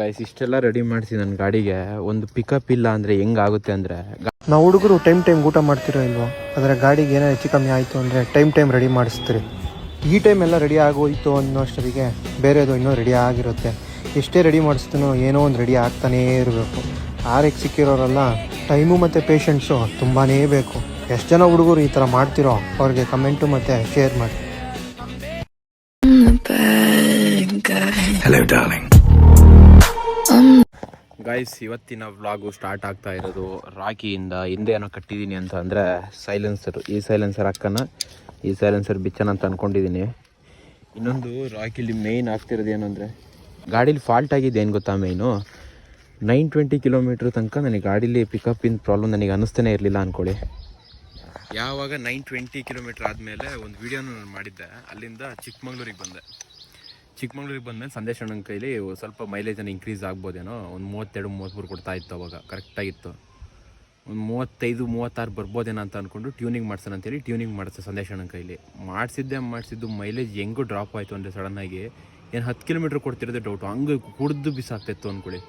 Guys ಇಷ್ಟೆಲ್ಲ ready ಮಾಡಿಸಿ ನನ್ನ ಗಾಡಿಗೆ. ಒಂದು ಪಿಕಪ್ ಇಲ್ಲ ಅಂದರೆ ಹೆಂಗಾಗುತ್ತೆ ಅಂದರೆ ನಾವು ಹುಡುಗರು ಟೈಮ್ ಟೈಮ್ ಊಟ ಮಾಡ್ತಿರೋ ಇಲ್ವೋ? ಅದರ ಗಾಡಿಗೆ ಏನೋ ಹೆಚ್ಚು ಕಮ್ಮಿ ಆಯಿತು ಅಂದರೆ ಟೈಮ್ ಟೈಮ್ ರೆಡಿ ಮಾಡಿಸ್ತೀರಿ. ಈ ಟೈಮ್ ಎಲ್ಲ ರೆಡಿ ಆಗೋಯ್ತು ಅನ್ನೋಷ್ಟರಿಗೆ ಅಷ್ಟೊತ್ತಿಗೆ ಬೇರೆದು ಇನ್ನೂ ರೆಡಿ ಆಗಿರುತ್ತೆ. ಎಷ್ಟೇ ರೆಡಿ ಮಾಡಿಸ್ತೀನೋ ಏನೋ ಒಂದು ರೆಡಿ ಆಗ್ತಾನೇ ಇರಬೇಕು. ಆರಕ್ಕೆ ಸಿಕ್ಕಿರೋರೆಲ್ಲ ಟೈಮು ಮತ್ತು ಪೇಷನ್ಸು ತುಂಬಾ ಬೇಕು. ಎಷ್ಟು ಜನ ಹುಡುಗರು ಈ ಥರ ಮಾಡ್ತಿರೋ ಅವ್ರಿಗೆ ಕಮೆಂಟು ಮತ್ತು ಶೇರ್ ಮಾಡಿ. ಗೈಸ್ ಇವತ್ತಿನ ವ್ಲಾಗು ಸ್ಟಾರ್ಟ್ ಆಗ್ತಾ ಇರೋದು ರಾಕಿಯಿಂದ ಹಿಂದೆ ಏನೋ ಕಟ್ಟಿದ್ದೀನಿ ಅಂತ ಅಂದರೆ ಸೈಲೆನ್ಸರು ಈ ಸೈಲೆನ್ಸರ್ ಹಾಕೋಣ ಈ ಸೈಲೆನ್ಸರ್ ಬಿಚ್ಚನ ಅಂತ ಅಂದ್ಕೊಂಡಿದ್ದೀನಿ ಇನ್ನೊಂದು ರಾಕಿಲಿ ಮೇಯ್ನ್ ಆಗ್ತಿರೋದು ಏನು ಅಂದರೆ ಗಾಡೀಲಿ ಫಾಲ್ಟ್ ಆಗಿದೆ ಏನು ಗೊತ್ತಾ ಮೇಯ್ನು ನೈನ್ ಟ್ವೆಂಟಿ ಕಿಲೋಮೀಟ್ರ್ ತನಕ ನನಗೆ ಗಾಡೀಲಿ ಪಿಕಪ್ಪಿನ ಪ್ರಾಬ್ಲಮ್ ನನಗೆ ಅನ್ನಿಸ್ತಾನೆ ಇರಲಿಲ್ಲ ಅಂದ್ಕೊಳ್ಳಿ ಯಾವಾಗ ನೈನ್ ಟ್ವೆಂಟಿ ಕಿಲೋಮೀಟ್ರ್ ಆದಮೇಲೆ ಒಂದು ವೀಡಿಯೋನ ನಾನು ಮಾಡಿದ್ದೆ, ಅಲ್ಲಿಂದ ಚಿಕ್ಕಮಂಗ್ಳೂರಿಗೆ ಬಂದೆ. ಚಿಕ್ಕಮಂಗ್ಳೂರಿಗೆ ಬಂದಮೇಲೆ ಸಂದೇಶ ಅಣ್ಣನ ಕೈಲಿ ಸ್ವಲ್ಪ ಮೈಲೇಜನ್ನು ಇನ್ಕ್ರೀಸ್ ಆಗ್ಬೋದೇನೋ, ಒಂದು ಮೂವತ್ತೆರಡು ಮೂವತ್ತ್ಮೂರು ಕೊಡ್ತಾ ಇತ್ತು ಅವಾಗ ಕರೆಕ್ಟಾಗಿತ್ತು ಒಂದು ಮೂವತ್ತೈದು, ಮೂವತ್ತಾರು ಬರ್ಬೋದೇನೋ ಅಂತ ಅಂದ್ಕೊಂಡು ಟ್ಯೂನಿಂಗ್ ಮಾಡ್ಸೋಣ ಅಂತೇಳಿ ಟ್ಯೂನಿಂಗ್ ಮಾಡಿಸ್ದೆ ಸಂದೇಶ ಅಣ್ಣನ ಕೈಲಿ. ಮಾಡಿಸಿದ್ದೆ, ಮಾಡಿಸಿದ್ದು ಮೈಲೇಜ್ ಹೆಂಗೂ ಡ್ರಾಪ್ ಆಯಿತು ಅಂದರೆ ಸಡನ್ನಾಗಿ ಏನು ಹತ್ತು ಕಿಲೋಮೀಟ್ರ್ ಕೊಡ್ತಿರೋದೇ ಡೌಟು ಹಂಗೆ ಕುಡ್ದು ಬಿಸಾಕ್ತಿತ್ತು ಅಂದ್ಕೊಳ್ಳಿ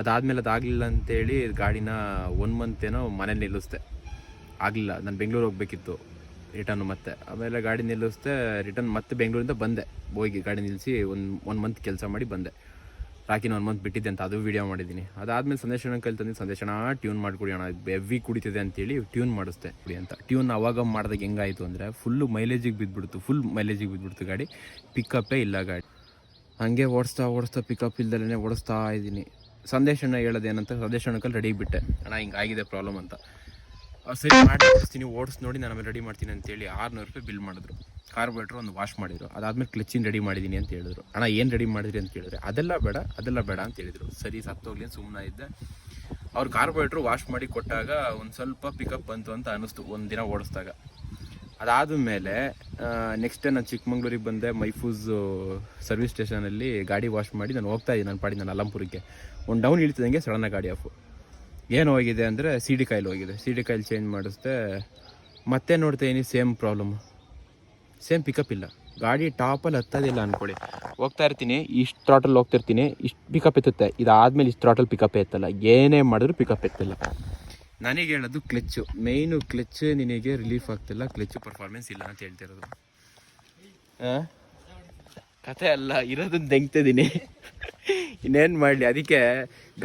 ಅದಾದಮೇಲೆ ಅದಾಗಲಿಲ್ಲ ಅಂತೇಳಿ ಗಾಡಿನ ಒನ್ ಮಂತ್ ಏನೋ ಮನೇಲಿ ನಿಲ್ಲಿಸ್ದೆ. ಆಗಲಿಲ್ಲ, ನಾನು ಬೆಂಗಳೂರು ಹೋಗ್ಬೇಕಿತ್ತು. ರಿಟರ್ನ್ ಮತ್ತೆ. ಆಮೇಲೆ ಗಾಡಿ ನಿಲ್ಲಿಸ್ದೆ ರಿಟರ್ನ್ ಮತ್ತೆ ಬೆಂಗಳೂರಿಂದ ಬಂದೆ. ಹೋಗಿ ಗಾಡಿ ನಿಲ್ಲಿಸಿ ಒಂದು ಒನ್ ಮಂತ್ ಕೆಲಸ ಮಾಡಿ ಬಂದೆ. ರಾಕಿನ ಒನ್ ಮಂತ್ ಬಿಟ್ಟಿದ್ದೆ ಅಂತ ಅದು ವೀಡಿಯೋ ಮಾಡಿದ್ದೀನಿ. ಅದಾದಮೇಲೆ ಸಂದೇಶನ ಕಲ್ತಂದು ಸಂದೇಶ ಸಂದೇಶನ ಟ್ಯೂನ್ ಮಾಡಿಕೊಡಿ ಅಣ್ಣ ಹೆವಿ ಕುಡಿತಿದೆ ಅಂತೇಳಿ ಟ್ಯೂನ್ ಮಾಡಿಸ್ದೆ. ಅಂತ. ಟ್ಯೂನ್ ಅವಾಗ ಮಾಡಿದಾಗ ಹೆಂಗಾಯಿತು ಅಂದರೆ ಫುಲ್ಲು ಮೈಲೇಜಿಗೆ ಬಿದ್ದುಬಿಡ್ತು ಫುಲ್ ಮೈಲೇಜಿಗೆ ಬಿದ್ದುಬಿಡ್ತು ಗಾಡಿ. ಪಿಕಪ್ಪೇ ಇಲ್ಲ ಗಾಡಿ. ಹಂಗೆ ಓಡಿಸ್ತಾ ಓಡಿಸ್ತಾ ಪಿಕಪ್ ಇಲ್ದಲೇ ಓಡಿಸ್ತಾ ಇದ್ದೀನಿ. ಸಂದೇಶನ ಹೇಳೋದೇನಂತ ಸಂದೇಶನ ಕಲ್ಲಿ ರೆಡಿ ಬಿಟ್ಟೆ. ಅಣ್ಣ, ಹಿಂಗಾಗಿದೆ ಪ್ರಾಬ್ಲಮ್ ಅಂತ. ಸರಿ, ಮಾಡಿ, ಓಡಿಸ್ತೀನಿ, ಓಡಿಸ್, ನೋಡಿ ನಾನು ಆಮೇಲೆ ರೆಡಿ ಮಾಡ್ತೀನಿ ಅಂತೇಳಿ ಆರುನೂರು ರೂಪಾಯಿ ಬಿಲ್ ಮಾಡಿದ್ರು. ಕಾರ್ಬೋರೇಟ್ರ್ ಒಂದು ವಾಶ್ ಮಾಡಿದ್ರು. ಅದಾದ್ಮೇಲೆ ಕ್ಲಚಿನ್ ರೆಡಿ ಮಾಡಿದ್ದೀನಿ ಅಂತ ಹೇಳಿದ್ರು. ಅಣ್ಣ, ಏನು ರೆಡಿ ಮಾಡಿದ್ರಿ ಅಂತ ಕೇಳಿದ್ರೆ, ಅದೆಲ್ಲ ಬೇಡ ಅದೆಲ್ಲ ಬೇಡ ಅಂತ ಹೇಳಿದರು. ಸರಿ, ಸತ್ತೋಗ್ಲಿ ಸುಮ್ಮನೆ ಇದ್ದೆ. ಅವ್ರು ಕಾರ್ಬೋರೇಟ್ರು ವಾಶ್ ಮಾಡಿ ಕೊಟ್ಟಾಗ ಒಂದು ಸ್ವಲ್ಪ ಪಿಕಪ್ ಬಂತು ಅಂತ ಅನ್ನಿಸ್ತು, ಒಂದು ದಿನ ಓಡಿಸ್ದಾಗ. ಅದಾದ ಮೇಲೆ ನೆಕ್ಸ್ಟ್ ನಾನು ಚಿಕ್ಕಮಂಗ್ಳೂರಿಗೆ ಬಂದೆ, ಮೈಫೂಸ್ ಸರ್ವಿಸ್ ಸ್ಟೇಷನಲ್ಲಿ ಗಾಡಿ ವಾಶ್ ಮಾಡಿ ನಾನು ಹೋಗ್ತಾ ಇದ್ದೀನಿ ನಾನು ಪಾಡಿ, ನಾನು ಅಲಂಪುರಕ್ಕೆ ಒಂದು ಡೌನ್ ಇಳಿತಿದಂಗೆ ಸಡನ್ನಾಗಿ ಗಾಡಿ ಆಫು ಏನು ಹೋಗಿದೆ ಅಂದರೆ ಸಿ ಡಿ ಕಾಯಿಲ್ ಹೋಗಿದೆ. ಸಿ ಡಿ ಕಾಯಿಲ್ ಚೇಂಜ್ ಮಾಡಿಸ್ದೆ, ಮತ್ತೆ ನೋಡ್ತಾ ಇದೀನಿ ಸೇಮ್ ಪ್ರಾಬ್ಲಮ್ ಸೇಮ್ ಪಿಕಪ್ ಇಲ್ಲ. ಗಾಡಿ ಟಾಪಲ್ಲಿ ಹತ್ತೋದಿಲ್ಲ ಅಂದ್ಕೊಳ್ಳಿ ಹೋಗ್ತಾ ಇರ್ತೀನಿ, ಇಷ್ಟು ಥ್ರಾಟಲ್ ಹೋಗ್ತಿರ್ತೀನಿ, ಇಷ್ಟು ಪಿಕಪ್ ಎತ್ತುತ್ತೆ. ಇದಾದಮೇಲೆ ಇಷ್ಟು ಥ್ರಾಟಲ್ ಪಿಕಪ್ ಎತ್ತಲ್ಲ. ಏನೇ ಮಾಡಿದ್ರು ಪಿಕಪ್ ಎತ್ತಿಲ್ಲ. ನನಗೆ ಹೇಳೋದು ಕ್ಲಚ್ಚು ಮೇಯ್ನು ಕ್ಲಚ್ ನಿನಗೆ ರಿಲೀಫ್ ಆಗ್ತಿಲ್ಲ. ಕ್ಲಚ್ಚು ಪರ್ಫಾರ್ಮೆನ್ಸ್ ಇಲ್ಲ ಅಂತ ಹೇಳ್ತಿರೋದು? ಕತೆ ಅಲ್ಲ ಇರೋದನ್ನು ತೆಗ್ತಿದ್ದೀನಿ ಇನ್ನೇನು ಮಾಡಲಿ? ಅದಕ್ಕೆ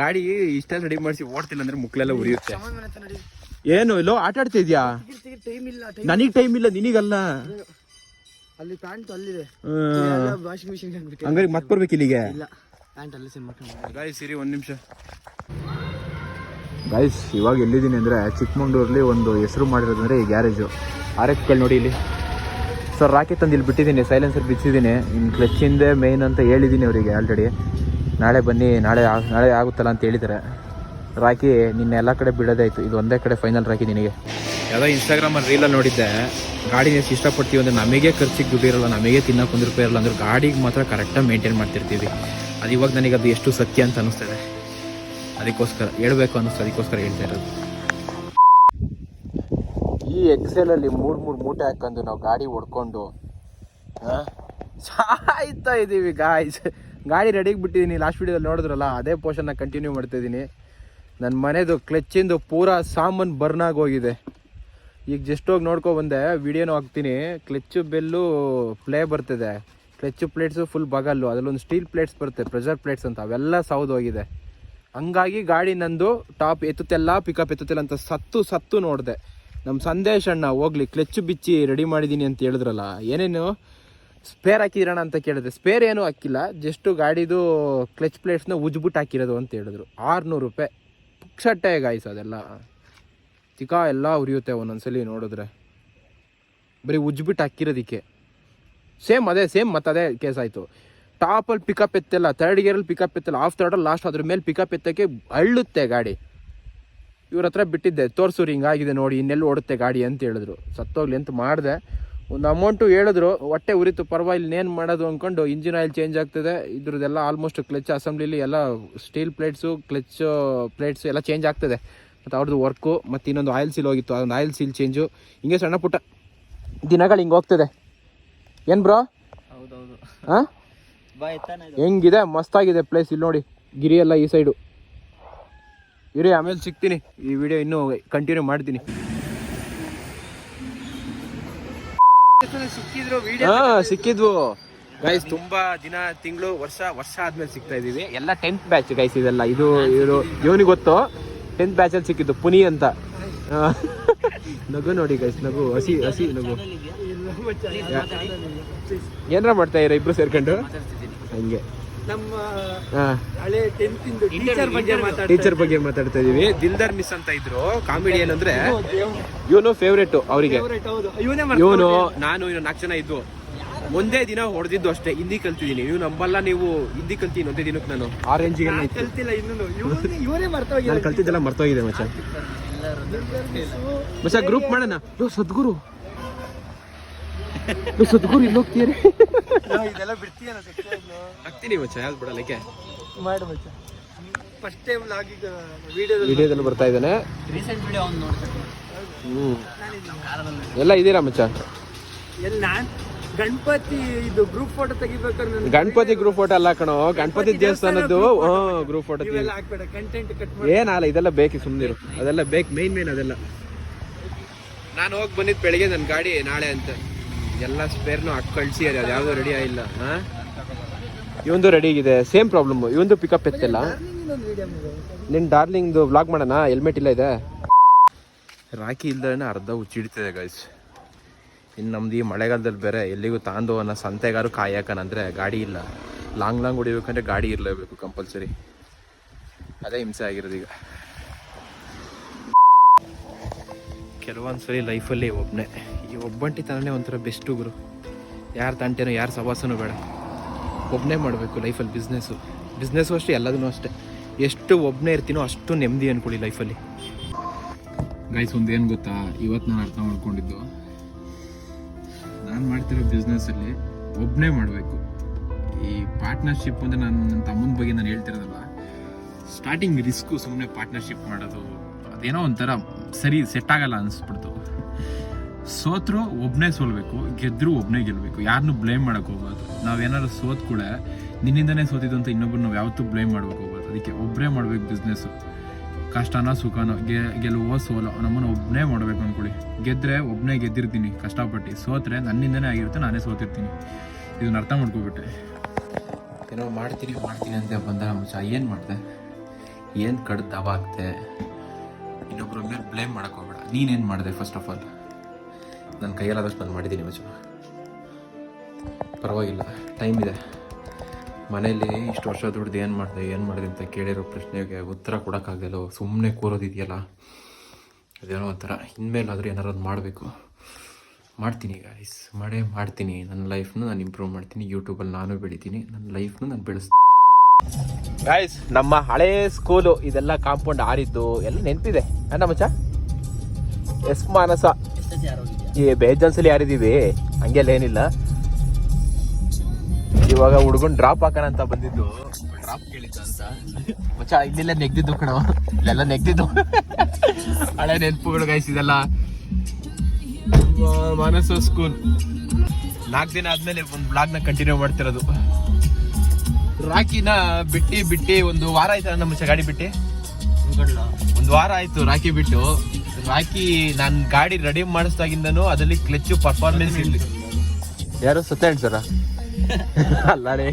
ಗಾಡಿ ಇಷ್ಟೆಲ್ಲ ರೆಡಿ ಮಾಡಿಸಿ ಓಡ್ತಿಲ್ಲ ಅಂದ್ರೆ ಮುಕ್ಲೆಲ್ಲ ಉರಿಯುತ್ತೆ. ಏನು ಇಲ್ಲೋ ಆಟ ಆಡ್ತಾ ಇದೆಯಾ? ಟೈಮ್ ಇಲ್ಲ ನನಗೆ ಟೈಮ್ ಇಲ್ಲ ನಿನಗಲ್ಲ. ಅಲ್ಲಿ ಪ್ಯಾಂಟ್ ಅಲ್ಲಿದೆ. ವಾಷಿಂಗ್ ಮಿಷಿನ್ ಹಂಗಾಗಿ ಮತ್ತೆ ಬರ್ಬೇಕು ಇಲ್ಲಿಗೆ? ಇಲ್ಲ ಪ್ಯಾಂಟ್ ಅಲ್ಲಿ ಗಾಯ್ಸ್ ಇರಿ ಒಂದು ನಿಮಿಷ. ಗಾಯ್ಸ್ ಇವಾಗ ಎಲ್ಲಿದ್ದೀನಿ ಅಂದರೆ ಚಿಕ್ಕಮಂಗ್ಳೂರಲ್ಲಿ ಒಂದು ಹೆಸರು ಮಾಡಿರೋದಂದ್ರೆ ಈ ಗ್ಯಾರೇಜು. ಆರ್ ಎಕ್ಸ್ಗಳು ನೋಡಿ ಇಲ್ಲಿ. ಸರ್ ರಾಕಿ ತಂದು ಇಲ್ಲಿ ಬಿಟ್ಟಿದ್ದೀನಿ ಸೈಲೆನ್ಸರ್ ಬಿಚ್ಚಿದ್ದೀನಿ. ಇನ್ನು ಕ್ಲಚ್ಚಿಂದೆ ಮೇಯ್ನ್ ಅಂತ ಹೇಳಿದ್ದೀನಿ ಅವರಿಗೆ ಆಲ್ರೆಡಿ ನಾಳೆ ಬನ್ನಿ, ನಾಳೆ ನಾಳೆ ಆಗುತ್ತಲ್ಲ ಅಂತ ಹೇಳಿದ್ದಾರೆ. ರಾಕಿ, ನಿನ್ನೆ ಎಲ್ಲ ಕಡೆ ಬಿಡೋದಾಯಿತು. ಇದು ಒಂದೇ ಕಡೆ ಫೈನಲ್ ರಾಕಿ ನಿನಗೆ. ಯಾವುದೋ ಇನ್ಸ್ಟಾಗ್ರಾಮಲ್ಲಿ ರೀಲಲ್ಲಿ ನೋಡಿದ್ದೆ. ಗಾಡಿನ ಎಷ್ಟು ಇಷ್ಟಪಡ್ತೀವಿ ಅಂದರೆ ನಮಗೆ ಖರ್ಚಿಗೆ ದುಡ್ಡು ಇರೋಲ್ಲ, ನಮಗೆ ತಿನ್ನೋಕೆ ಒಂದು ರೂಪಾಯಿ ಇರಲ್ಲ ಅಂದ್ರೆ ಗಾಡಿಗೆ ಮಾತ್ರ ಕರೆಕ್ಟಾಗಿ ಮೇಂಟೈನ್ ಮಾಡ್ತಿರ್ತೀವಿ. ಅದು ಇವಾಗ ನನಗೆ ಅದು ಎಷ್ಟು ಸತ್ಯ ಅಂತ ಅನ್ನಿಸ್ತದೆ ಅದಕ್ಕೋಸ್ಕರ ಹೇಳಬೇಕು ಅನ್ನಿಸ್ತದೆ ಅದಕ್ಕೋಸ್ಕರ ಹೇಳ್ತಾ ಇರೋದು. ಈ ಎಕ್ಸೆಲಲ್ಲಿ ಮೂರು ಮೂರು ಮೂಟೆ ಹಾಕೊಂಡು ನಾವು ಗಾಡಿ ಹೊಡ್ಕೊಂಡು ಸಾಯ್ತಾ ಇದ್ದೀವಿ ಗಾಯ್ಸ್ ಗಾಡಿ ರೆಡಿಗೆ ಬಿಟ್ಟಿದ್ದೀನಿ ಲಾಸ್ಟ್ ವೀಡಿಯೋದಲ್ಲಿ ನೋಡಿದ್ರಲ್ಲ, ಅದೇ ಪೋರ್ಷನ್ನ ಕಂಟಿನ್ಯೂ ಮಾಡ್ತಾ ಇದ್ದೀನಿ ನನ್ನ ಮನೆದು ಕ್ಲಚ್ಚಿಂದು ಪೂರಾ ಸಾಮಾನು ಬರ್ನ್ ಹೋಗಿದೆ. ಈಗ ಜಸ್ಟ್ ಹೋಗಿ ನೋಡ್ಕೊ ಬಂದೆ ವಿಡಿಯೋನು ಹಾಕ್ತೀನಿ. ಕ್ಲಚ್ಚು ಬೆಲ್ಲು ಪ್ಲೇ ಬರ್ತಿದೆ. ಕ್ಲಚ್ಚು ಪ್ಲೇಟ್ಸು ಫುಲ್ ಬಗಲ್ಲು. ಅದರಲ್ಲೊಂದು ಸ್ಟೀಲ್ ಪ್ಲೇಟ್ಸ್ ಬರುತ್ತೆ ಪ್ರೆಷರ್ ಪ್ಲೇಟ್ಸ್ ಅಂತ. ಅವೆಲ್ಲ ಸೌದು ಹೋಗಿದೆ. ಹಂಗಾಗಿ ಗಾಡಿ ನಂದು ಟಾಪ್ ಎತ್ತುತ್ತೆಲ್ಲ ಪಿಕಪ್ ಎತ್ತುತ್ತಿಲ್ಲ ಅಂತ ಸತ್ತು ಸತ್ತು ನೋಡಿದೆ. ನಮ್ಮ ಸಂದೇಶ್ ಅಣ್ಣ, ಹೋಗ್ಲಿ ಕ್ಲಚ್ ಬಿಚ್ಚಿ ರೆಡಿ ಮಾಡಿದ್ದೀನಿ ಅಂತ ಹೇಳಿದ್ರಲ್ಲ, ಏನೇನು? ಸ್ಪೇರ್ ಹಾಕಿದಿರಣ್ಣ ಅಂತ ಕೇಳಿದ್ರೆ ಸ್ಪೇರ್ ಏನೂ ಹಾಕಿಲ್ಲ ಜಸ್ಟು ಗಾಡಿದು ಕ್ಲಚ್ ಪ್ಲೇಟ್ಸ್ನ ಉಜ್ಬಿಟ್ಟು ಹಾಕಿರೋದು ಅಂತ ಹೇಳಿದ್ರು. ಆರುನೂರು ರೂಪಾಯಿ. ಪುಕ್ಷಟ್ಟೆ ಗಾಯ್ಸ್ ಅದೆಲ್ಲ. ಚಿಕ್ಕ ಎಲ್ಲ ಉರಿಯುತ್ತೆ ಒಂದೊಂದ್ಸಲಿ ನೋಡಿದ್ರೆ. ಬರೀ ಉಜ್ಬಿಟ್ಟು ಹಾಕಿರೋದಕ್ಕೆ. ಸೇಮ್ ಅದೇ ಸೇಮ್ ಮತ್ತೆ ಅದೇ ಕೇಸ್ ಆಯಿತು. ಟಾಪಲ್ಲಿ ಪಿಕಪ್ ಎತ್ತಲ್ಲ ಥರ್ಡ್ ಗೇರಲ್ಲಿ ಪಿಕಪ್ ಎತ್ತಲ್ಲ ಆಫ್ ಥರ್ಡಲ್ಲಿ ಲಾಸ್ಟ್ ಅದ್ರ ಮೇಲೆ ಪಿಕಪ್ ಎತ್ತಕ್ಕೆ ಅಳ್ಳುತ್ತೆ ಗಾಡಿ. ಇವ್ರ ಹತ್ರ ಬಿಟ್ಟಿದ್ದೆ ತೋರ್ಸೂರು ಹಿಂಗಾಗಿದೆ ನೋಡಿ ಇನ್ನೆಲ್ಲಿ ಓಡುತ್ತೆ ಗಾಡಿ ಅಂತ ಹೇಳಿದ್ರು. ಸತ್ತೋಗ್ಲಿ ಅಂತ ಮಾಡಿದೆ. ಒಂದು ಅಮೌಂಟು ಹೇಳಿದ್ರು ಹೊಟ್ಟೆ ಉರಿತು ಪರವಾಗಿಲ್ಲ ಇನ್ನೇನು ಮಾಡೋದು ಅಂದ್ಕೊಂಡು ಇಂಜಿನ್ ಆಯಿಲ್ ಚೇಂಜ್ ಆಗ್ತದೆ. ಇದ್ರದ್ದೆಲ್ಲ ಆಲ್ಮೋಸ್ಟ್ ಕ್ಲಚ್ ಅಸೆಂಬ್ಲಿಲಿ ಎಲ್ಲ ಸ್ಟೀಲ್ ಪ್ಲೇಟ್ಸು ಕ್ಲಚ್ ಪ್ಲೇಟ್ಸು ಎಲ್ಲ ಚೇಂಜ್ ಆಗ್ತದೆ. ಮತ್ತು ಅವ್ರದ್ದು ವರ್ಕು ಮತ್ತು ಇನ್ನೊಂದು ಆಯಿಲ್ ಸೀಲ್ ಹೋಗಿತ್ತು ಅದೊಂದು ಆಯಿಲ್ ಸೀಲ್ ಚೇಂಜು ಹಿಂಗೆ ಸಣ್ಣ ಪುಟ್ಟ. ದಿನಗಳು ಹಿಂಗೆ ಹೋಗ್ತದೆ. ಏನು ಬ್ರೋ ಹೌದೌದು. ಹಾಂ ಹೆಂಗಿದೆ? ಮಸ್ತಾಗಿದೆ ಪ್ಲೇಸ್ ಇಲ್ಲಿ ನೋಡಿ. ಗಿರಿ ಎಲ್ಲ ಈ ಸೈಡು ಇರಿ ಆಮೇಲೆ ಸಿಗ್ತೀನಿ. ಈ ವಿಡಿಯೋ ಇನ್ನೂ ಕಂಟಿನ್ಯೂ ಮಾಡ್ತೀನಿ. ಹಾ ಸಿಕ್ಕಿದ್ವು. ಗೈಸ್ ತುಂಬಾ ದಿನ ತಿಂಗಳು ವರ್ಷ ವರ್ಷ ಆದ್ಮೇಲೆ ಸಿಗ್ತಾ ಇದೀವಿ ಎಲ್ಲ ಟೆಂತ್ ಬ್ಯಾಚ್ ಗೈಸ್ ಇದೆಲ್ಲ. ಇದು ಇವರು ಇವನಿಗೆ ಗೊತ್ತು. ಟೆಂತ್ ಬ್ಯಾಚ್ ಅಲ್ಲಿ ಸಿಕ್ಕಿದ್ದು ಪುನಿ ಅಂತ. ನಗು ನೋಡಿ ಗೈಸ್ ನಗು. ಹಸಿ ಹಸಿ ನಗು. ಏನಾರ ಮಾಡ್ತಾ ಇರ ಇಬ್ರು ಸೇರ್ಕೊಂಡು? ಹಂಗೆ. ನಮ್ಮ ಹಳೆ ಟೆಂತ್ ಟೀಚರ್ ಬಗ್ಗೆ ಮಾತಾಡ್ತಾ ಟೀಚರ್ ಬಗ್ಗೆ ಮಾತಾಡ್ತಾ ಇದೀವಿ ದಿಲ್ದಾರ್ ಮಿಸ್ ಅಂತ ಇದ್ರು. ಕಾಮಿಡಿ ಏನಂದ್ರೆ ಇವನು ಫೇವ್ರೇಟ್ ಅವರಿಗೆ. ಹೌದು. ಇವನೇ ನಾನು ಇನ್ನು ನಾಲ್ಕು ಜನ ಇದ್ದು. ಒಂದೇ ದಿನ ಹೊಡೆದಿದ್ದು ಅಷ್ಟೇ. ಹಿಂದಿ ಕಲ್ತಿದ್ದೀನಿ. ನೀವು ನಂಬಲ್ಲ ನೀವು ಹಿಂದಿ ಕಲ್ತೀನಿ ಒಂದೇ ದಿನಕ್ಕೆ ನಾನು. ಆರೆಂಜ್ ಕಲ್ತಿಲ್ಲ ಇನ್ನೂ ಇವನೇ ನಾನು ಕಲ್ತಿದ್ದೆಲ್ಲ ಮರ್ತೋಗಿದೆ ಮಚ್ಚ. ಮಚ್ಚ ಗ್ರೂಪ್ ಮಾಡೋಣ. ಯೋ ಸದ್ಗುರು. ಸದ್ಗುರು ಇಲ್ಲಿ ಹೋಗ್ತೀರಿ ಇದೆಲ್ಲ ಬಿಡ್ತೀಯ ಹಾಕ್ತೀನಿ ಮಚ್ಚ ಯಾವ್ದು ಬಿಡಲ್ಲಕ್ಕೆ ಮಾಡು ಮಚ್ಚ. ಫಸ್ಟ್ ಟೈಮ್ ಲಾಗಿಗ ವಿಡಿಯೋದಲ್ಲಿ ವಿಡಿಯೋದಲ್ಲಿ ಬರ್ತಾ ಇದ್ದಾನೆ. ರೀಸೆಂಟ್ ವಿಡಿಯೋ ಅವ್ನು ನೋಡ್ತೀನಿ. ಹ್ಮ್. ಎಲ್ಲ ಇದ್ದೀರಾ ಮಚ್ಚ? ಎಲ್ಲಿ ನಾನು? ಗಣಪತಿ ಇದು ಗ್ರೂಪ್ ಫೋಟೋ ತೆಗಿಬೇಕಾದ್ರೆ ಗಣಪತಿ ಗ್ರೂಪ್ ಫೋಟೋ ಅಲ್ಲ ಕಣೋ ಗಣಪತಿ ದೇವಸ್ಥಾನದ್ದು ಗ್ರೂಪ್ ಫೋಟೋ ಎಲ್ಲ ಹಾಕ್ಬೇಡ ಕಂಟೆಂಟ್ ಕಟ್ ಮಾಡಿ. ಏನಲ್ಲ ಇದೆಲ್ಲ ಬೇಕು ಸುಮ್ಮನಿರು ಅದೆಲ್ಲ ಬೇಕು ಮೇನ್ ಮೇನ್ ಅದೆಲ್ಲ. ನಾನು ಹೋಗಿ ಬಂದಿದ್ದು ಬೆಳಿಗ್ಗೆ ನನ್ನ ಗಾಡಿ ನಾಳೆ ಅಂತ. ಎಲ್ಲ ಸ್ಪೇರ್ನು ಹಾಕಿ ಕಳಿಸಿ ಅದು ಯಾವುದೂ ರೆಡಿ ಆಗಿಲ್ಲ ಇವೊಂದು ಇವಂದು ರೆಡಿ ಆಗಿದೆ ಸೇಮ್ ಪ್ರಾಬ್ಲಮ್ ಇವೊಂದು ಪಿಕಪ್ ಎತ್ತಿಲ್ಲ. ನಿನ್ನ ಡಾರ್ಲಿಂಗ್ದು ಬ್ಲಾಗ್ ಮಾಡೋಣ ಹೆಲ್ಮೆಟ್ ಇಲ್ಲ ಇದೆ. ರಾಕಿ ಇಲ್ದೇ ಅರ್ಧ ಹುಚ್ಚಿಡ್ತಿದೆ ಗೈಸ್ ಇನ್ನು ನಮ್ದು ಈ ಮಳೆಗಾಲದಲ್ಲಿ ಬೇರೆ ಎಲ್ಲಿಗೂ ತಾಂದು ಅನ್ನೋ ಸಂತೆಗಾರು ಕಾಯಕನಂದರೆ ಗಾಡಿ ಇಲ್ಲ. ಲಾಂಗ್ ಲಾಂಗ್ ಹೊಡಿಬೇಕಂದ್ರೆ ಗಾಡಿ ಇರಲೇಬೇಕು ಕಂಪಲ್ಸರಿ ಅದೇ ಹಿಂಸೆ ಆಗಿರೋದು ಈಗ. ಕೆಲವೊಂದ್ಸರಿ ಲೈಫಲ್ಲಿ ಒಬ್ಬನೇ ಈ ಒಬ್ಬಂಟಿತನೇ ಒಂಥರ ಬೆಸ್ಟು ಗುರು. ಯಾರು ತಂಟೆನೋ, ಯಾರು ಸವಾಸನೂ ಬೇಡ. ಒಬ್ಬನೇ ಮಾಡಬೇಕು ಲೈಫಲ್ಲಿ ಬಿಸ್ನೆಸ್ಸು ಬಿಸ್ನೆಸ್ಸು ಅಷ್ಟೇ ಎಲ್ಲದೂ ಅಷ್ಟೇ. ಎಷ್ಟು ಒಬ್ಬನೇ ಇರ್ತೀನೋ ಅಷ್ಟು ನೆಮ್ಮದಿ ಅಂದ್ಕೊಳ್ಳಿ ಲೈಫಲ್ಲಿ. ಗೈಸ್ ಒಂದು ಏನು ಗೊತ್ತಾ? ಇವತ್ತು ನಾನು ಅರ್ಥ ಮಾಡ್ಕೊಂಡಿದ್ದು. ನಾನು ಮಾಡ್ತಿರೋ ಬಿಸ್ನೆಸ್ಸಲ್ಲಿ ಒಬ್ಬನೇ ಮಾಡಬೇಕು. ಈ ಪಾರ್ಟ್ನರ್ಶಿಪ್ ಅಂದರೆ ನಾನು ನನ್ನ ತಮ್ಮನ ಬಗ್ಗೆ ನಾನು ಹೇಳ್ತಿರೋದಲ್ಲ ಸ್ಟಾರ್ಟಿಂಗ್ ರಿಸ್ಕು ಸುಮ್ಮನೆ ಪಾರ್ಟ್ನರ್ಶಿಪ್ ಮಾಡೋದು, ಅದೇನೋ ಒಂಥರ ಸರಿ ಸೆಟ್ ಆಗಲ್ಲ ಅನಿಸ್ಬಿಡ್ತು. ಸೋತ್ರು ಒಬ್ಬನೇ ಸೋಲ್ಬೇಕು, ಗೆದ್ರು ಒಬ್ಬನೇ ಗೆಲ್ಲಬೇಕು ಯಾರನ್ನೂ ಬ್ಲೇಮ್ ಮಾಡೋಕೆ ಹೋಗ್ಬಾರ್ದು. ನಾವೇನಾದ್ರು ಸೋತ್ ಕೂಡ ನಿನ್ನಿಂದನೇ ಸೋತಿದ್ದು ಅಂತ ಇನ್ನೊಬ್ರು ನಾವು ಯಾವತ್ತೂ ಬ್ಲೇಮ್ ಮಾಡ್ಬೇಕು ಹೋಗ್ಬಾರ್ದು. ಅದಕ್ಕೆ ಒಬ್ಬರೇ ಮಾಡ್ಬೇಕು ಬಿಸ್ನೆಸ್ಸು ಕಷ್ಟನೋ ಸುಖನೋ, ಗೆ ಗೆಲುವೋ ಸೋಲೋ, ನಮ್ಮನ್ನು ಒಬ್ಬನೇ ಮಾಡ್ಬೇಕು ಅಂದ್ಕೊಳ್ಳಿ ಗೆದ್ರೆ ಒಬ್ಬನೇ ಗೆದ್ದಿರ್ತೀನಿ, ಕಷ್ಟಪಟ್ಟು. ಸೋತ್ರೆ ನನ್ನಿಂದನೇ ಆಗಿರುತ್ತೆ, ನಾನೇ ಸೋತಿರ್ತೀನಿ. ಇದನ್ನ ಅರ್ಥ ಮಾಡ್ಕೊಬಿಟ್ಟೆ. ಏನೋ ಮಾಡ್ತೀನಿ ಮಾಡ್ತೀನಿ ಅಂತ ಬಂದಾಗ ಮುಂಚೆ ಏನು ಮಾಡಿದೆ? ಏನು ಕಡ್ ದಬಾಗ್ತೆ ಇನ್ನೊಬ್ಬರ ಮೇಲೆ ಬ್ಲೇಮ್ ಮಾಡೋಕ್ಕೋಗ್ಬೇಡ ನೀನೇನು ಮಾಡಿದೆ ಫಸ್ಟ್ ಆಫ್ ಆಲ್ ನನ್ನ ಕೈಯಲ್ಲಾದಷ್ಟು ನಾನು ಮಾಡಿದ್ದೀನಿ ಮಚ್ಚ ಪರವಾಗಿಲ್ಲ ಟೈಮ್ ಇದೆ. ಮನೇಲಿ ಇಷ್ಟು ವರ್ಷ ದುಡ್ದು ಏನು ಮಾಡಿದೆ ಏನು ಮಾಡಿದೆ ಅಂತ ಕೇಳಿರೋ ಪ್ರಶ್ನೆಗೆ ಉತ್ತರ ಕೊಡೋಕ್ಕಾಗಲ್ಲೋ ಸುಮ್ಮನೆ ಕೂರೋದಿದೆಯಲ್ಲ? ಅದೇನೋ ಒಂಥರ. ಇನ್ಮೇಲಾದರೂ ಏನಾರು ಮಾಡಬೇಕು. ಮಾಡ್ತೀನಿ ಗಾಯ್ಸ್ ಮಾಡೇ ಮಾಡ್ತೀನಿ. ನನ್ನ ಲೈಫ್ನ ನಾನು ಇಂಪ್ರೂವ್ ಮಾಡ್ತೀನಿ. ಯೂಟ್ಯೂಬಲ್ಲಿ ನಾನು ಬೆಳಿತೀನಿ. ನನ್ನ ಲೈಫ್ನ ನಾನು ಬೆಳೆಸ್ತೀನಿ. ಗಾಯ್ಸ್ ನಮ್ಮ ಹಳೇ ಸ್ಕೂಲು ಇದೆಲ್ಲ ಕಾಂಪೌಂಡ್ ಆರಿದ್ದು ಎಲ್ಲ ನೆನಪಿದೆ. ಅಣ್ಣ ಮಚ್ಚ? ಎಸ್ ಮಾನಸ. ಈ ಬೇಜಾನ್ಸಲ್ಲಿ ಯಾರಿದ್ದೀವಿ? ಹಂಗೆಲ್ಲ ಏನಿಲ್ಲ. ಇವಾಗ ಹುಡುಗನ್ ಡ್ರಾಪ್ ಹಾಕೋಣ ಅಂತ ಬಂದಿದ್ದು. ಡ್ರಾಪ್ ಕೇಳಿದ್ದು ಅಂತ? ಮಚ್ಚ ಇಲ್ಲೆಲ್ಲ ನೆಗ್ದಿದ್ದು ಕಣ. ಇಲ್ಲೆಲ್ಲ ನೆಗ್ದಿದ್ದು. ಹಳೆ ನೆನಪುಗಳು ಗಾಯ್ಸ್ ಇದೆಲ್ಲ. ಮ- ಮಾನಸ ಸ್ಕೂಲ್ ನಾಲ್ಕು ದಿನ ಆದ್ಮೇಲೆ ಒಂದು ಬ್ಲಾಗ್ನ ಕಂಟಿನ್ಯೂ ಮಾಡ್ತಿರೋದು. ರಾಕಿನ ಬಿಟ್ಟಿ ಬಿಟ್ಟಿ ಒಂದು ವಾರ ಆಯ್ತು ನಮ್ಮ ಗಾಡಿ ಬಿಟ್ಟಿ? ಒಂದು ವಾರ ಆಯ್ತು ರಾಕಿ ಬಿಟ್ಟು. ರಾಕಿ ನಾನು ಗಾಡಿ ರೆಡಿ ಮಾಡಿಸ್ದಾಗಿಂದನು ಅದರಲ್ಲಿ ಕ್ಲಚ್ ಪರ್ಫಾರ್ಮೆನ್ಸ್ ಇಲ್ಲ. ಯಾರು ಸತ್ಯನಾರಾಯಣ ಸರ ಅಲ್ಲ ರೇ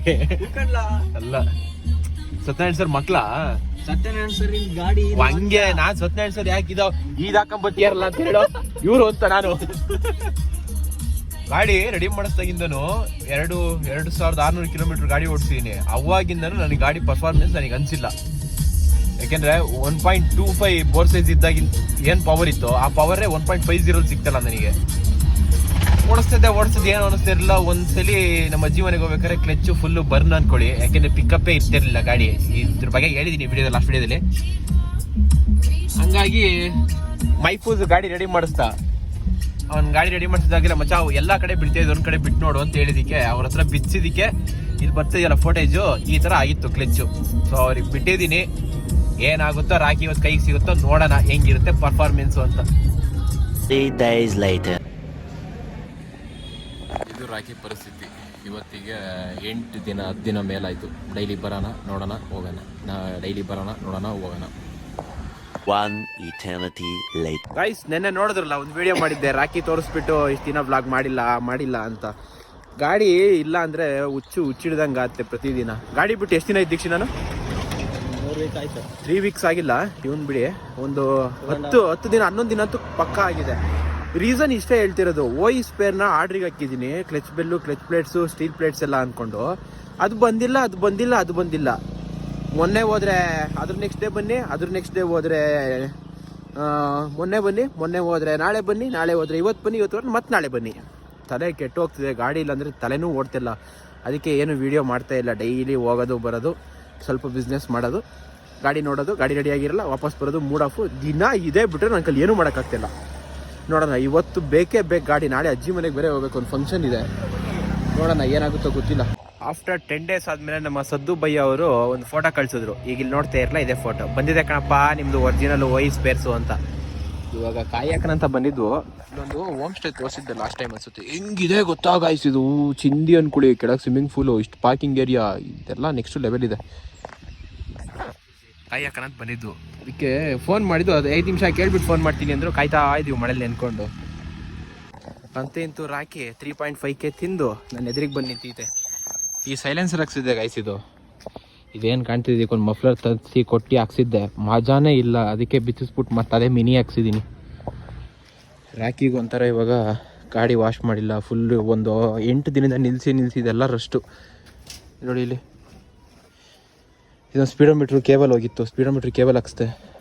ಅಲ್ಲ. ಸತ್ಯನಾರಾಯಣ ಸರ್ ಮಕ್ಳ? ಸತ್ಯನಾರಾಯಣ ಸರ್ ಗಾಡಿ ಹಂಗೆ ನಾನ್ ಸತ್ಯನಾರಾಯಣ ಸರ್ ಯಾಕೆ ಇದಾವ್? ಈದ್ ಹಾಕೊಂಬತ್ತಿಯಾರಲ್ಲ ಅಂತ ಹೇಳೋ? ಇವ್ರು ಅಂತ ನಾನು. ಗಾಡಿ ರೆಡಿ ಮಾಡಿಸ್ದಾಗಿಂದನು ಎರಡು ಎರಡು ಸಾವಿರದ ಆರ್ನೂರು ಕಿಲೋಮೀಟರ್ ಗಾಡಿ ಓಡಿಸಿದೀನಿ. ಅವಾಗಿಂದನು ನನಗೆ ಗಾಡಿ ಪರ್ಫಾರ್ಮೆನ್ಸ್ ನನಗೆ ಅನ್ಸಿಲ್ಲ. ಯಾಕೆಂದ್ರೆ one point two five bore size ಇದ್ದಾಗಿನ್ ಏನ್ ಪವರ್ ಇತ್ತು ಆ ಪವರೇ ಒನ್ ಪಾಯಿಂಟ್ ಫೈವ್ ಜೀರೋ ಸಿಗ್ತಲ್ಲ ನನಗೆ. ಓಡಿಸ್ತಿದ್ದೆ ಓಡಿಸ್ತಿದ್ದೆ, ಏನು ಅನಿಸ್ತಿರಲಿಲ್ಲ ಒಂದ್ಸಲಿ ನಮ್ಮ ಜೀವನಿಗೆ ಹೋಗ್ಬೇಕಾದ್ರೆ ಕ್ಲಚ್ ಫುಲ್ ಬರ್ನ್ ಅನ್ಕೊಳ್ಳಿ. ಯಾಕೆಂದ್ರೆ ಪಿಕಪ್ಪೇ ಇರ್ತಿರಲಿಲ್ಲ ಗಾಡಿ. ಇದ್ರ ಬಗ್ಗೆ ಹೇಳಿದೀನಿ ವಿಡಿಯೋ ಲಾಸ್ಟ್ ವಿಡಿಯೋದಲ್ಲಿ ಹಂಗಾಗಿ ಮೈಫೂಸ್ ಗಾಡಿ ರೆಡಿ ಮಾಡಿಸ್ತಾ. ಅವ್ನು ಗಾಡಿ ರೆಡಿ ಮಾಡಿಸಿದಾಗೆಲ್ಲ ಮಚ್ಚ ಎಲ್ಲ ಕಡೆ ಬೀಳ್ತಿದ್ದೆ ಒಂದು ಕಡೆ ಬಿಟ್ಟು ನೋಡು ಅಂತ ಹೇಳಿದಿಕ್ಕೆ, ಅವ್ರ ಹತ್ರ ಬಿಚ್ಚಿದಿಕ್ಕೆ ಇಲ್ಲಿ ಬರ್ತಿದೆಯಲ್ಲ ಫೋಟೇಜು ಈ ತರ ಆಗಿತ್ತು ಕ್ಲಿಚ್ಚು ಸೊ ಅವ್ರಿಗೆ ಬಿಟ್ಟಿದ್ದೀನಿ. ಏನಾಗುತ್ತೋ ರಾಕಿ ಇವತ್ತು ಕೈಗೆ ಸಿಗುತ್ತೋ ನೋಡೋಣ ಹೆಂಗಿರುತ್ತೆ ಪರ್ಫಾರ್ಮೆನ್ಸ್ ಅಂತ. Three days later. ಇದು ರಾಖಿ ಪರಿಸ್ಥಿತಿ. ಇವತ್ತಿಗೆ ಎಂಟು ದಿನ ಹತ್ತು ದಿನ ಮೇಲಾಯಿತು. ಡೈಲಿ ಬರೋಣ ನೋಡೋಣ ಹೋಗೋಣ. ನಾ ಡೈಲಿ ಬರೋಣ ನೋಡೋಣ ಹೋಗೋಣ. One eternity later. ಗೈಸ್ ನೆನ್ನೆ ನೋಡಿದ್ರಲ್ಲ ಒಂದು ವಿಡಿಯೋ ಮಾಡಿದ್ದೆ. ರಾಖಿ ತೋರಿಸ್ಬಿಟ್ಟು ಇಷ್ಟು ದಿನ ಬ್ಲಾಗ್ ಮಾಡಿಲ್ಲ ಮಾಡಿಲ್ಲ ಅಂತ. ಗಾಡಿ ಇಲ್ಲ ಅಂದ್ರೆ ಹುಚ್ಚು ಹುಚ್ಚಿಡ್ದಂಗೆ ಆಗುತ್ತೆ ಪ್ರತಿದಿನ. ಗಾಡಿ ಬಿಟ್ಟು ಎಷ್ಟು ದಿನ ಇದ್ದೀಕ್ಷಿ ನಾನು ತ್ರೀ ವೀಕ್ಸ್ ಆಗಿಲ್ಲ, ಇವನ್ ಬಿಡಿ. ಒಂದು ಹತ್ತು ಹತ್ತು ದಿನ, ಹನ್ನೊಂದು ದಿನ ಅಂತೂ ಪಕ್ಕ ಆಗಿದೆ. ರೀಸನ್ ಇಷ್ಟೇ ಹೇಳ್ತಿರೋದು ಓಯ್ ಸ್ಪೇರ್ನ ಆರ್ಡ್ರಿಗೆ ಹಾಕಿದ್ದೀನಿ. Clutch bell clutch plates steel plates ಎಲ್ಲ ಅಂದ್ಕೊಂಡು ಅದು ಬಂದಿಲ್ಲ ಅದು ಬಂದಿಲ್ಲ ಅದು ಬಂದಿಲ್ಲ. ಮೊನ್ನೆ ಹೋದ್ರೆ, ಅದ್ರ ನೆಕ್ಸ್ಟ್ ಡೇ ಬನ್ನಿ, ಅದ್ರ ನೆಕ್ಸ್ಟ್ ಡೇ ಹೋದ್ರೆ ಮೊನ್ನೆ ಬನ್ನಿ, ಮೊನ್ನೆ ಹೋದ್ರೆ ನಾಳೆ ಬನ್ನಿ, ನಾಳೆ ಹೋದ್ರೆ ಇವತ್ತು ಬನ್ನಿ, ಇವತ್ತು ಹೋದ್ರೆ ಮತ್ತೆ ನಾಳೆ ಬನ್ನಿ. ತಲೆ ಕೆಟ್ಟು ಹೋಗ್ತಿದೆ, ಗಾಡಿ ಇಲ್ಲಾಂದ್ರೆ ತಲೆನೂ ಓಡ್ತಿಲ್ಲ. ಅದಕ್ಕೆ ಏನು ವಿಡಿಯೋ ಮಾಡ್ತಾ ಇಲ್ಲ ಡೈಲಿ ಹೋಗೋದು, ಬರೋದು, ಸ್ವಲ್ಪ ಬಿಸ್ನೆಸ್ ಮಾಡೋದು. ಗಾಡಿ ನೋಡೋದು, ಗಾಡಿ ರೆಡಿ ಆಗಿರಲ್ಲ, ವಾಪಸ್ ಬರೋದು ಮೂಡ್ ಆಫು ದಿನ ಇದೇ ಬಿಟ್ಟರೆ ನನ್ನ ಕೈಲಿ ಏನೂ ಮಾಡೋಕ್ಕಾಗ್ತಿಲ್ಲ. ನೋಡೋಣ, ಇವತ್ತು ಬೇಕೇ ಬೇಕು ಗಾಡಿ, ನಾಳೆ ಅಜ್ಜಿ ಮನೆಗೆ ಬೇರೆ ಹೋಗ್ಬೇಕು, ಒಂದು ಫಂಕ್ಷನ್ ಇದೆ. ನೋಡೋಣ, ಏನಾಗುತ್ತೋ ಗೊತ್ತಿಲ್ಲ. ಆಫ್ಟರ್ ಟೆನ್ ಡೇಸ್ ಆದಮೇಲೆ ನಮ್ಮ ಸದ್ದು ಬಯ್ಯ ಅವರು ಒಂದು ಫೋಟೋ ಕಳಿಸಿದ್ರು. ಈಗ ಇಲ್ಲಿ ನೋಡ್ತಾ ಇರಲ್ಲ ಇದೇ ಫೋಟೋ ಬಂದಿದೆ ಕಣಪ್ಪ ನಿಮ್ಮದು ಒರಿಜಿನಲ್ ವೈಸ್ ಬೇರ್ಸು ಅಂತ. ಇವಾಗ ಕಾಯಕನಂತ ಬಂದಿದ್ವು ಇಲ್ಲೊಂದು ಹೋಮ್ ಸ್ಟೇ ತೋರಿಸಿದ್ದೆ ಲಾಸ್ಟ್ ಟೈಮ್ ಅನ್ಸುತ್ತೆ. ಹೆಂಗಿದೆ ಇದು? ಚಿಂದಿ ಅನ್ಕೊಳ್ಳಿ ಕೆಳಗೆ ಸ್ವಿಮ್ಮಿಂಗ್ ಪೂಲು ಇಷ್ಟು ಪಾರ್ಕಿಂಗ್ ಏರಿಯಾ ಇದೆಲ್ಲ ನೆಕ್ಸ್ಟ್ ಲೆವೆಲ್ ಇದೆ. ಕಾಯಕನಂತ ಬಂದಿದ್ದು. ಅದಕ್ಕೆ ಫೋನ್ ಮಾಡಿದ್ದು ಅದು ಐದು ನಿಮಿಷ ಕೇಳ್ಬಿಟ್ಟು ಫೋನ್ ಮಾಡ್ತೀನಿ ಅಂದ್ರು ಕಾಯ್ತಾ ಇದೀವಿ ಮಳೇಲಿ ನೆನ್ಕೊಂಡು. ಅಂತೂ ಇಂತು Rocky three point five K ತಿಂದು ನನ್ನ ಎದುರಿಗೆ ಬಂದು ನಿಂತೈತೆ ಈ ಸೈಲೆನ್ಸರ್ ಹಾಕ್ಸಿದ್ದೆ ಗೈಸ್ ಇದು. ಇದೇನು ಕಾಣ್ತಿದ್ದೆ ಒಂದು ಮಫ್ಲರ್ ತರಿಸಿ ಕೊಟ್ಟು ಹಾಕ್ಸಿದ್ದೆ. ಮಜಾನೇ ಇಲ್ಲ ಅದಕ್ಕೆ ಬಿಚ್ಚಿಸ್ಬಿಟ್ಟು ಮತ್ತೆ ಅದೇ ಮಿನಿ ಹಾಕ್ಸಿದ್ದೀನಿ ರಾಕಿಗೆ ಒಂಥರ ಇವಾಗ ಗಾಡಿ ವಾಶ್ ಮಾಡಿಲ್ಲ ಫುಲ್ಲು ಒಂದು ಎಂಟು ದಿನದಿಂದ ನಿಲ್ಲಿಸಿ ನಿಲ್ಲಿಸಿದೆಲ್ಲ ರಷ್ಟು ನೋಡಿ ಇಲ್ಲಿ. ಇದೊಂದು ಸ್ಪೀಡೋಮೀಟ್ರ್ ಕೇಬಲ್ ಹೋಗಿತ್ತು. Speedometer cable ಹಾಕ್ಸ್ದೆ.